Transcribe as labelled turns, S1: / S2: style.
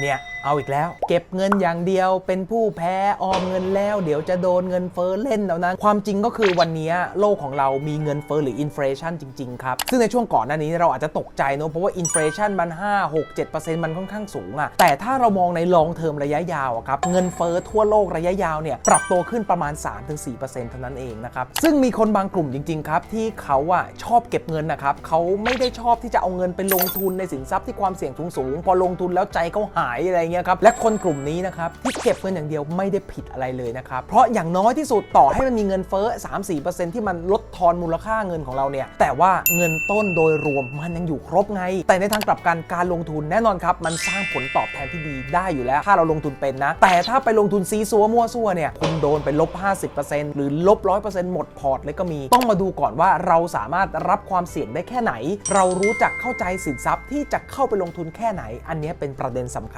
S1: เนี่ย เอาอีกแล้ว เก็บเงินอย่างเดียวเป็นผู้แพ้ออมเงินแล้ว เดี๋ยวจะโดนเงินเฟ้อเล่นแล้วนะความจริงก็คือวันนี้โลกของเรามีเงินเฟ้อหรืออินฟลชันจริง ๆ ครับ ซึ่งในช่วงก่อนหน้านี้เราอาจจะตกใจเนอะเพราะว่าอินฟลชันมัน 5 6 7 มันค่อนข้างสูงอะแต่ถ้าเรามองในลองเทอมระยะยาวอะครับเงินเฟ้อทั่วโลกระยะยาวเนี่ยปรับตัวขึ้นประมาณ 3-4%เท่านั้นเองนะครับซึ่งมีคนบางกลุ่มจริงๆครับที่เขาอะชอบเก็บเงินนะครับเขาไม่ได้ชอบที่จะเอาเงินไปลงทุนในสินทรัพย์ที่ความเสี่ยงสูงๆพอลงทุนแล้วใจเขาหายอะไรเงี้ยครับและคนกลุ่มนี้นะครับที่เก็บเงินอย่างเดียวไม่ได้ผิดอะไรเลยนะครับเพราะอย่างน้อยที่สุดต่อให้มันมีเงินเฟ้อ3-4%ที่มันลดทอนมูลค่าเงินของเราเนี่ยแต่ว่าเงินต้นโดยรวมมันยังอยู่ครบไง แต่ในทางกลับกันการลงทุนแน่นอนครับมันสร้างผลตอบแทนที่ดีได้อยู่แล้ว ถ้าเราลงทุนเป็นนะ แต่ถ้าไปลงทุนซีซัวมั่วซั่วเนี่ยคุณโดนไปลบ 50%หรือลบ 100%หมดพอร์ตเลยก็มี ต้องมาดูก่อนว่าเราสามารถรับความเสี่ยงได้แค่ไหน เรารู้จักเข้าใจสินทรัพย์ที่จะเข้าไปลงทุนแค่ไหน อันนี้เป็นประเด็นสำคัญ